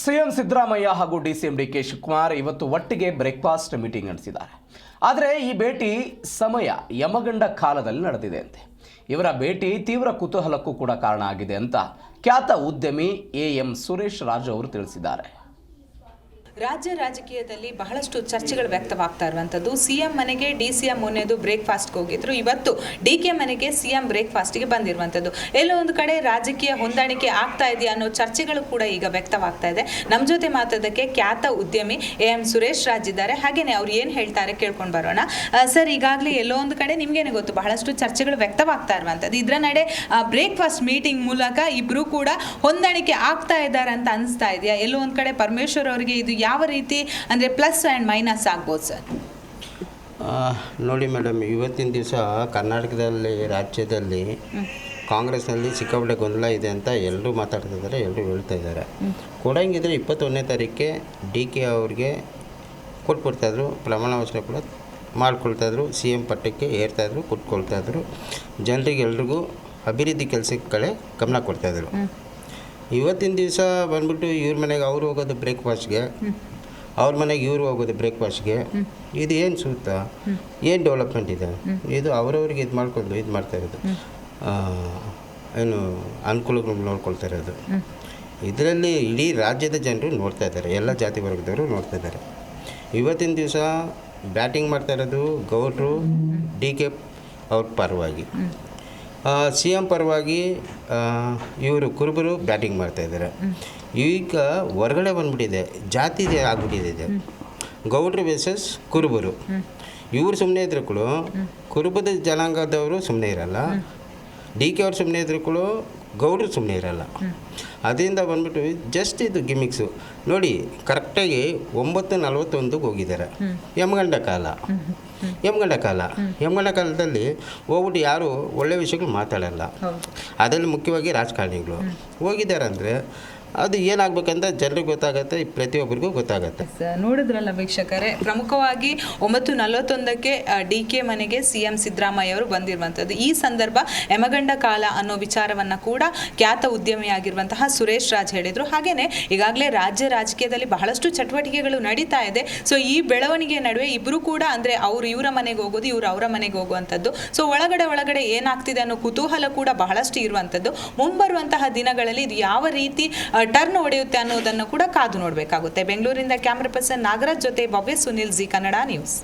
CM Siddaramaiah ಹಾಗೂ DCM D K Shivakumar ಇವತ್ತು ಒಟ್ಟಿಗೆ ಬ್ರೇಕ್ಫಾಸ್ಟ್ ಮೀಟಿಂಗ್ ನಡೆಸಿದ್ದಾರೆ. ಆದರೆ ಈ ಭೇಟಿ ಸಮಯ ಯಮಗಂಡ ಕಾಲದಲ್ಲಿ ನಡೆದಿದೆ ಅಂತೆ. ಇವರ ಭೇಟಿ ತೀವ್ರ ಕುತೂಹಲಕ್ಕೂ ಕೂಡ ಕಾರಣ ಆಗಿದೆ ಅಂತ ಖ್ಯಾತ ಉದ್ಯಮಿ ಎ ಎಂ ಸುರೇಶ್ ರಾಜು ಅವರು ತಿಳಿಸಿದ್ದಾರೆ. ರಾಜ್ಯ ರಾಜಕೀಯದಲ್ಲಿ ಬಹಳಷ್ಟು ಚರ್ಚೆಗಳು ವ್ಯಕ್ತವಾಗ್ತಾ ಇರುವಂಥದ್ದು. ಸಿಎಂ ಮನೆಗೆ ಡಿ ಸಿ ಎಂ ಮೊನ್ನೆದು ಬ್ರೇಕ್ಫಾಸ್ಟ್ಗೆ ಹೋಗಿದ್ರು. ಇವತ್ತು ಡಿ ಕೆ ಮನೆಗೆ ಸಿಎಂ ಬ್ರೇಕ್ಫಾಸ್ಟ್ಗೆ ಬಂದಿರುವಂಥದ್ದು. ಎಲ್ಲೋ ಒಂದು ಕಡೆ ರಾಜಕೀಯ ಹೊಂದಾಣಿಕೆ ಆಗ್ತಾ ಇದೆಯಾ ಅನ್ನೋ ಚರ್ಚೆಗಳು ಕೂಡ ಈಗ ವ್ಯಕ್ತವಾಗ್ತಾ ಇದೆ. ನಮ್ಮ ಜೊತೆ ಮಾತಾಡೋದಕ್ಕೆ ಖ್ಯಾತ ಉದ್ಯಮಿ ಎ ಎಂ ಸುರೇಶ್ ರಾಜ್ ಇದ್ದಾರೆ. ಹಾಗೇನೆ ಅವ್ರು ಏನು ಹೇಳ್ತಾರೆ ಕೇಳ್ಕೊಂಡು ಬರೋಣ. ಸರ್, ಈಗಾಗಲೇ ಎಲ್ಲೋ ಒಂದು ಕಡೆ ನಿಮಗೇನೆ ಗೊತ್ತು, ಬಹಳಷ್ಟು ಚರ್ಚೆಗಳು ವ್ಯಕ್ತವಾಗ್ತಾ ಇರುವಂಥದ್ದು. ಇದರ ನಡೆ ಬ್ರೇಕ್ಫಾಸ್ಟ್ ಮೀಟಿಂಗ್ ಮೂಲಕ ಇಬ್ಬರೂ ಕೂಡ ಹೊಂದಾಣಿಕೆ ಆಗ್ತಾ ಇದ್ದಾರೆ ಅಂತ ಅನಿಸ್ತಾ ಇದೆಯಾ? ಎಲ್ಲೋ ಒಂದು ಕಡೆ ಪರಮೇಶ್ವರ್ ಅವರಿಗೆ ಇದು ಯಾವ ರೀತಿ ಅಂದರೆ ಪ್ಲಸ್ ಆ್ಯಂಡ್ ಮೈನಸ್ ಆಗ್ಬೋದು ಸರ್? ನೋಡಿ ಮೇಡಮ್ ಇವತ್ತಿನ ದಿವಸ ಕರ್ನಾಟಕದಲ್ಲಿ ರಾಜ್ಯದಲ್ಲಿ ಕಾಂಗ್ರೆಸ್ನಲ್ಲಿ ಸಿಕ್ಕಾಪಟ್ಟೆ ಗೊಂದಲ ಇದೆ ಅಂತ ಎಲ್ಲರೂ ಮಾತಾಡ್ತಿದ್ದಾರೆ ಎಲ್ಲರೂ ಹೇಳ್ತಾ ಇದ್ದಾರೆ. ಕೊಡಂಗಿದ್ರೆ ಇಪ್ಪತ್ತೊಂದನೇ ತಾರೀಕೆ ಡಿ ಕೆ ಅವ್ರಿಗೆ ಕೊಟ್ಬಿಡ್ತಾಯಿದ್ರು ಪ್ರಮಾಣ ವಚನ ಕೂಡ ಮಾಡ್ಕೊಳ್ತಾಯಿದ್ರು ಸಿ ಎಂ ಪಟ್ಟಕ್ಕೆ ಏರ್ತಾಯಿದ್ರು ಕೊಟ್ಕೊಳ್ತಾಯಿದ್ರು ಜನರಿಗೆ ಎಲ್ರಿಗೂ ಅಭಿವೃದ್ಧಿ ಕೆಲಸಕ್ಕೆ ಕಡೆ ಗಮನ ಕೊಡ್ತಾಯಿದ್ರು ಇವತ್ತಿನ ದಿವಸ ಬಂದ್ಬಿಟ್ಟು ಇವ್ರ ಮನೆಗೆ ಅವ್ರು ಹೋಗೋದು ಬ್ರೇಕ್ಫಾಸ್ಟ್ಗೆ ಅವ್ರ ಮನೆಗೆ ಇವ್ರು ಹೋಗೋದು ಬ್ರೇಕ್ಫಾಸ್ಟ್ಗೆ ಇದು ಏನು ಸೂಕ್ತ? ಏನು ಡೆವಲಪ್ಮೆಂಟ್ ಇದೆ? ಇದು ಅವರವ್ರಿಗೆ ಇದು ಮಾಡ್ಕೊಂಡು ಇದು ಮಾಡ್ತಾ ಇರೋದು. ಏನು ಅನುಕೂಲಗಳು ನೋಡ್ಕೊಳ್ತಾ ಇರೋದು. ಇದರಲ್ಲಿ ಇಡೀ ರಾಜ್ಯದ ಜನರು ನೋಡ್ತಾ ಇದ್ದಾರೆ. ಎಲ್ಲ ಜಾತಿ ವರ್ಗದವರು ನೋಡ್ತಾ ಇದ್ದಾರೆ. ಇವತ್ತಿನ ದಿವಸ ಬ್ಯಾಟಿಂಗ್ ಮಾಡ್ತಾ ಇರೋದು ಗೌಡ್ರು, ಡಿ ಕೆ ಅವ್ರ ಪರವಾಗಿ. ಸಿ ಎಂ ಪರವಾಗಿ ಇವರು ಕುರುಬರು ಬ್ಯಾಟಿಂಗ್ ಮಾಡ್ತಾ ಇದ್ದಾರೆ. ಈಗ ಹೊರಗಡೆ ಬಂದ್ಬಿಟ್ಟಿದೆ ಜಾತಿ ಆಗ್ಬಿಟ್ಟಿದೆ ಗೌಡ್ರು ಬೇಸಸ್ ಕುರುಬರು. ಇವರು ಸುಮ್ಮನೆ ಇದ್ರು ಕೂಡ ಕುರುಬದ ಜನಾಂಗದವರು ಸುಮ್ಮನೆ ಇರಲ್ಲ. ಡಿ ಕೆ ಅವ್ರು ಸುಮ್ಮನೆ ಇದ್ರು ಕೂಡ ಗೌಡ್ರು ಸುಮ್ಮನೆ ಇರಲ್ಲ. ಅದರಿಂದ ಬಂದ್ಬಿಟ್ಟು ಜಸ್ಟ್ ಇದು ಗಿಮಿಕ್ಸು ನೋಡಿ ಕರೆಕ್ಟಾಗಿ ಒಂಬತ್ತು ನಲ್ವತ್ತೊಂದಕ್ಕೆ ಹೋಗಿದ್ದಾರೆ. ಯಮಗಂಡ ಕಾಲ. ಯಮಗಂಡ ಕಾಲ. ಯಮಗಂಡ ಕಾಲದಲ್ಲಿ ಹೋಗ್ಬಿಟ್ಟು ಯಾರು ಒಳ್ಳೆ ವಿಷಯಗಳು ಮಾತಾಡಲ್ಲ. ಅದರಲ್ಲಿ ಮುಖ್ಯವಾಗಿ ರಾಜಕಾರಣಿಗಳು. ಹೋಗಿದ್ದಾರೆ ಅಂದರೆ ಅದು ಏನಾಗಬೇಕಂತ ಜನರಿಗೆ ಗೊತ್ತಾಗತ್ತೆ ಪ್ರತಿಯೊಬ್ಬರಿಗೂ ಗೊತ್ತಾಗತ್ತೆ. ನೋಡಿದ್ರಲ್ಲ ವೀಕ್ಷಕರೇ, ಪ್ರಮುಖವಾಗಿ ಒಂಬತ್ತು ನಲವತ್ತೊಂದಕ್ಕೆ ಡಿ ಕೆ ಮನೆಗೆ ಸಿ ಎಂ ಸಿದ್ದರಾಮಯ್ಯ ಅವರು ಬಂದಿರುವಂಥದ್ದು. ಈ ಸಂದರ್ಭ ಯಮಗಂಡ ಕಾಲ ಅನ್ನೋ ವಿಚಾರವನ್ನು ಕೂಡ ಖ್ಯಾತ ಉದ್ಯಮಿಯಾಗಿರುವಂತಹ ಸುರೇಶ್ ರಾಜ್ ಹೇಳಿದರು. ಹಾಗೆಯೇ ಈಗಾಗಲೇ ರಾಜ್ಯ ರಾಜಕೀಯದಲ್ಲಿ ಬಹಳಷ್ಟು ಚಟುವಟಿಕೆಗಳು ನಡೀತಾ ಇದೆ. ಸೊ ಈ ಬೆಳವಣಿಗೆ ನಡುವೆ ಇಬ್ಬರು ಕೂಡ ಅಂದರೆ ಅವರು ಇವರ ಮನೆಗೆ ಹೋಗೋದು, ಇವರು ಅವರ ಮನೆಗೆ ಹೋಗುವಂಥದ್ದು. ಸೊ ಒಳಗಡೆ ಒಳಗಡೆ ಏನಾಗ್ತಿದೆ ಅನ್ನೋ ಕುತೂಹಲ ಕೂಡ ಬಹಳಷ್ಟು ಇರುವಂಥದ್ದು. ಮುಂಬರುವಂತಹ ದಿನಗಳಲ್ಲಿ ಇದು ಯಾವ ರೀತಿ ಟರ್ನ್ ಹೊಡೆಯುತ್ತೆ ಅನ್ನೋದನ್ನು ಕೂಡ ಕಾದು ನೋಡಬೇಕಾಗುತ್ತೆ. ಬೆಂಗಳೂರಿಂದ ಕ್ಯಾಮ್ರಾ ಪರ್ಸನ್ ನಾಗರಾಜ್ ಜೊತೆ ಭವ್ಯ ಸುನಿಲ್, ಜಿ ಕನ್ನಡ ನ್ಯೂಸ್.